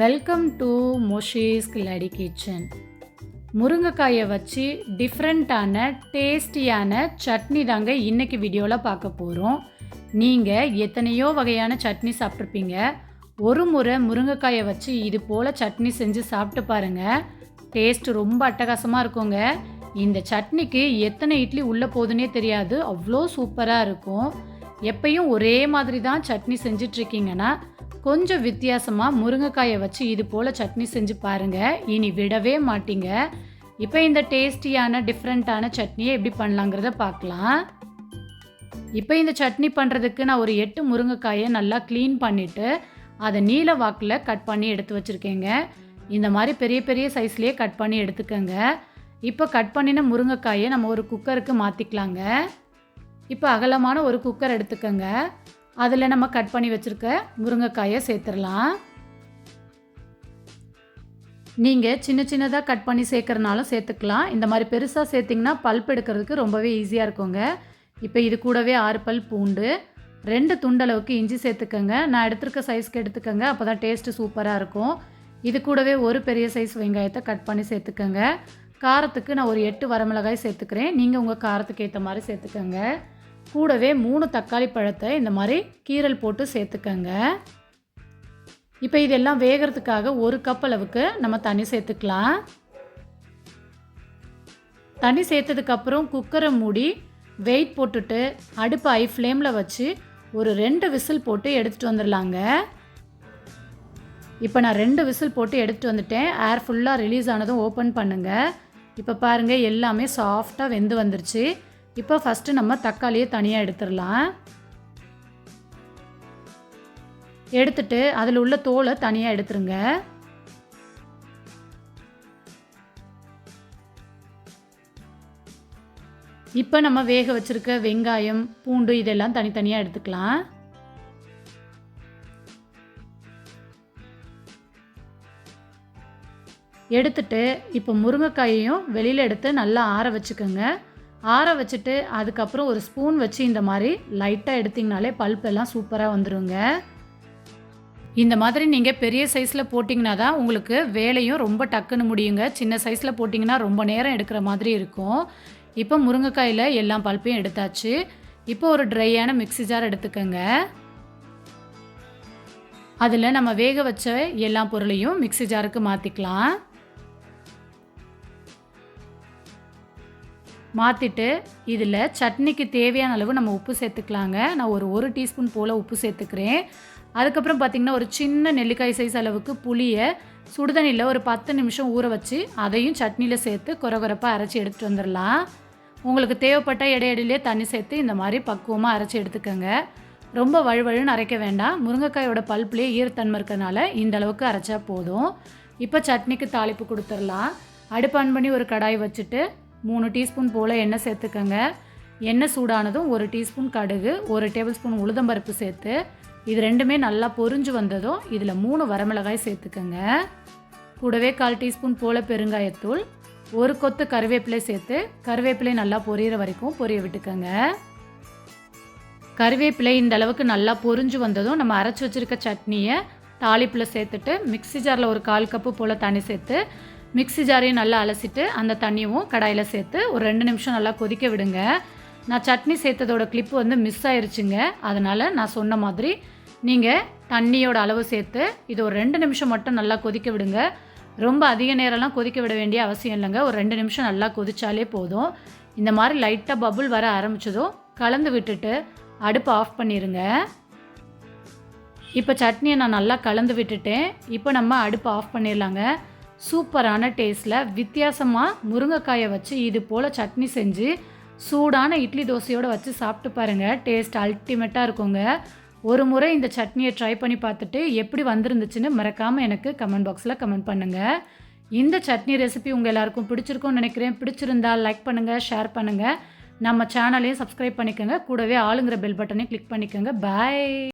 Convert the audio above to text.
Welcome to மொஷீஸ் கில்லாடி kitchen முருங்கைக்காயை வச்சு டிஃப்ரெண்ட்டான டேஸ்டியான சட்னி தாங்க இன்றைக்கி வீடியோவில் பார்க்க போகிறோம் நீங்கள் எத்தனையோ வகையான சட்னி சாப்பிட்ருப்பீங்க ஒரு முறை முருங்கைக்காயை வச்சு இது போல் சட்னி செஞ்சு சாப்பிட்டு பாருங்கள் டேஸ்ட் ரொம்ப அட்டகாசமாக இருக்குங்க. இந்த சட்னிக்கு எத்தனை இட்லி உள்ளே போகுதுன்னே தெரியாது. அவ்வளோ சூப்பராக இருக்கும். எப்பயும் ஒரே மாதிரி தான் சட்னி செஞ்சிட்ருக்கீங்கன்னா கொஞ்சம் வித்தியாசமாக முருங்கைக்காயை வச்சு இது போல் சட்னி செஞ்சு பாருங்கள் இனி விடவே மாட்டீங்க. இப்போ இந்த டேஸ்டியான டிஃப்ரெண்ட்டான சட்னியை எப்படி பண்ணலாங்கிறத பார்க்கலாம். இப்போ இந்த சட்னி பண்ணுறதுக்கு நான் ஒரு எட்டு முருங்கைக்காயை நல்லா க்ளீன் பண்ணிவிட்டு அதை நீல வாக்கில் கட் பண்ணி எடுத்து வச்சுருக்கேங்க. இந்த மாதிரி பெரிய பெரிய சைஸ்லேயே கட் பண்ணி எடுத்துக்கோங்க. இப்போ கட் பண்ணின முருங்கைக்காயை நம்ம ஒரு குக்கருக்கு மாற்றிக்கலாங்க இப்போ அகலமான ஒரு குக்கர் எடுத்துக்கோங்க. அதில் நம்ம கட் பண்ணி வச்சுருக்க முருங்கைக்காயை சேர்த்துடலாம். நீங்கள் சின்ன சின்னதாக கட் பண்ணி சேர்க்குறனாலும் சேர்த்துக்கலாம். இந்த மாதிரி பெருசாக சேர்த்திங்கன்னா பல்ப் எடுக்கிறதுக்கு ரொம்பவே ஈஸியாக இருக்குங்க. இப்போ இது கூடவே ஆறு பல் பூண்டு ரெண்டு துண்டளவுக்கு இஞ்சி சேர்த்துக்கோங்க. நான் எடுத்துருக்க சைஸ்க்கு எடுத்துக்கோங்க அப்போ தான் டேஸ்ட்டு சூப்பராக இருக்கும். இது கூடவே ஒரு பெரிய சைஸ் வெங்காயத்தை கட் பண்ணி சேர்த்துக்கோங்க. காரத்துக்கு நான் ஒரு எட்டு வரமிளகாய் சேர்த்துக்கிறேன். நீங்கள் உங்கள் காரத்துக்கு ஏற்ற மாதிரி சேர்த்துக்கோங்க. கூடவே மூணு தக்காளி பழத்தை இந்த மாதிரி கீரல் போட்டு சேர்த்துக்கங்க. இப்போ இதெல்லாம் வேகிறதுக்காக ஒரு கப் அளவுக்கு நம்ம தண்ணி சேர்த்துக்கலாம். தண்ணி சேர்த்ததுக்கப்புறம் குக்கரை மூடி வெயிட் போட்டுட்டு அடுப்பு ஐ ஃப்ளேமில் வச்சு ஒரு ரெண்டு விசில் போட்டு எடுத்துகிட்டு வந்துடலாங்க இப்போ நான் ரெண்டு விசில் போட்டு எடுத்துகிட்டு வந்துட்டேன். ஏர் ஃபுல்லாக ரிலீஸ் ஆனதும் ஓப்பன் பண்ணுங்கள் இப்போ பாருங்கள் எல்லாமே சாஃப்டாக வெந்து வந்துருச்சு. இப்போ ஃபஸ்ட்டு நம்ம தக்காளியை தனியாக எடுத்துடலாம். எடுத்துட்டு அதில் உள்ள தோலை தனியாக எடுத்துருங்க. இப்போ நம்ம வேக வச்சுருக்க வெங்காயம் பூண்டு இதெல்லாம் தனித்தனியாக எடுத்துக்கலாம். எடுத்துட்டு இப்போ முருங்கைக்காயையும் வெளியில் எடுத்து நல்லா ஆற வச்சுக்கோங்க. ஆற வச்சுட்டு அதுக்கப்புறம் ஒரு ஸ்பூன் வச்சு இந்த மாதிரி லைட்டாக எடுத்திங்கனாலே பல்ப் எல்லாம் சூப்பராக வந்துடுங்க இந்த மாதிரி நீங்கள் பெரிய சைஸில் போட்டிங்கன்னா தான் உங்களுக்கு வேலையும் ரொம்ப டக்குன்னு முடியுங்க. சின்ன சைஸில் போட்டிங்கன்னா ரொம்ப நேரம் எடுக்கிற மாதிரி இருக்கும். இப்போ முருங்கைக்காயில் எல்லா பல்ப்பையும் எடுத்தாச்சு. இப்போ ஒரு ட்ரையான மிக்ஸி ஜார் எடுத்துக்கோங்க. அதில் நம்ம வேக வச்ச எல்லா பொருளையும் மிக்ஸி ஜாருக்கு மாற்றிக்கலாம் மாற்றிட்டு இதில் சட்னிக்கு தேவையான அளவு நம்ம உப்பு சேர்த்துக்கலாங்க. நான் ஒரு ஒரு டீஸ்பூன் போல் உப்பு சேர்த்துக்கிறேன். அதுக்கப்புறம் பார்த்திங்கன்னா ஒரு சின்ன நெல்லிக்காய் சைஸ் அளவுக்கு புளியை சுடுதண்ணியில் ஒரு பத்து நிமிஷம் ஊற வச்சு அதையும் சட்னியில் சேர்த்து குறகுறப்பாக அரைச்சி எடுத்துகிட்டு வந்துடலாம் உங்களுக்கு தேவைப்பட்ட இடையிடையிலே தண்ணி சேர்த்து இந்த மாதிரி பக்குவமாக அரைச்சி எடுத்துக்கோங்க. ரொம்ப வழுவழுன்னு அரைக்க வேண்டாம். முருங்கைக்காயோட பல்ப்லேயே ஈரத்தன்மை இருக்கிறதுனால இந்த அளவுக்கு அரைச்சா போதும். இப்போ சட்னிக்கு தாளிப்பு கொடுத்துடலாம் அடுப்பு ஆன் பண்ணி ஒரு கடாய் வச்சுட்டு மூணு டீஸ்பூன் போல் எண்ணெய் சேர்த்துக்கோங்க. எண்ணெய் சூடானதும் ஒரு டீஸ்பூன் கடுகு ஒரு டேபிள் ஸ்பூன் உளுதம்பருப்பு சேர்த்து இது ரெண்டுமே நல்லா பொரிஞ்சு வந்ததும் இதில் மூணு வரமிளகாய் சேர்த்துக்கோங்க. கூடவே கால் டீஸ்பூன் போல் பெருங்காயத்தூள் ஒரு கொத்து கருவேப்பிலை சேர்த்து கருவேப்பிலை நல்லா பொரியிற வரைக்கும் பொரிய விட்டுக்கோங்க. கருவேப்பிலை இந்த அளவுக்கு நல்லா பொரிஞ்சு வந்ததும் நம்ம அரைச்சி வச்சுருக்க சட்னியை தாளிப்பில் சேர்த்துட்டு மிக்ஸி ஜாரில் ஒரு கால் கப்பு போல் தண்ணி சேர்த்து மிக்ஸி ஜாரையும் நல்லா அலசிட்டு அந்த தண்ணியும் கடாயில் சேர்த்து ஒரு ரெண்டு நிமிஷம் நல்லா கொதிக்க விடுங்க. நான் சட்னி சேர்த்ததோட கிளிப்பு வந்து மிஸ் ஆயிருச்சுங்க. அதனால் நான் சொன்ன மாதிரி நீங்கள் தண்ணியோட அளவு சேர்த்து இது ஒரு ரெண்டு நிமிஷம் மட்டும் நல்லா கொதிக்க விடுங்க. ரொம்ப அதிக நேரம்லாம் கொதிக்க விட வேண்டிய அவசியம் இல்லைங்க. ஒரு ரெண்டு நிமிஷம் நல்லா கொதிச்சாலே போதும். இந்த மாதிரி லைட்டாக பபுள் வர ஆரம்பிச்சதும் கலந்து விட்டுட்டு அடுப்பு ஆஃப் பண்ணிடுங்க இப்போ சட்னியை நான் நல்லா கலந்து விட்டுட்டேன். இப்போ நம்ம அடுப்பு ஆஃப் பண்ணிடலாங்க. சூப்பரான டேஸ்ட்டில் வித்தியாசமாக முருங்கைக்காயை வச்சு இது போல் சட்னி செஞ்சு சூடான இட்லி தோசையோடு வச்சு சாப்பிட்டு பாருங்கள் டேஸ்ட் அல்டிமேட்டாக இருக்குங்க. ஒரு முறை இந்த சட்னியை ட்ரை பண்ணி பார்த்துட்டு எப்படி வந்திருந்துச்சுன்னு மறக்காமல் எனக்கு கமெண்ட் பாக்ஸில் கமெண்ட் பண்ணுங்கள் இந்த சட்னி ரெசிபி உங்கள் எல்லாருக்கும் பிடிச்சிருக்கும்னு நினைக்கிறேன். பிடிச்சிருந்தா லைக் பண்ணுங்கள் ஷேர் பண்ணுங்கள் நம்ம சேனலையும் சப்ஸ்கிரைப் பண்ணிக்கோங்க. கூடவே ஆளுங்கிற பெல் பட்டனையும் கிளிக் பண்ணிக்கோங்க. பாய்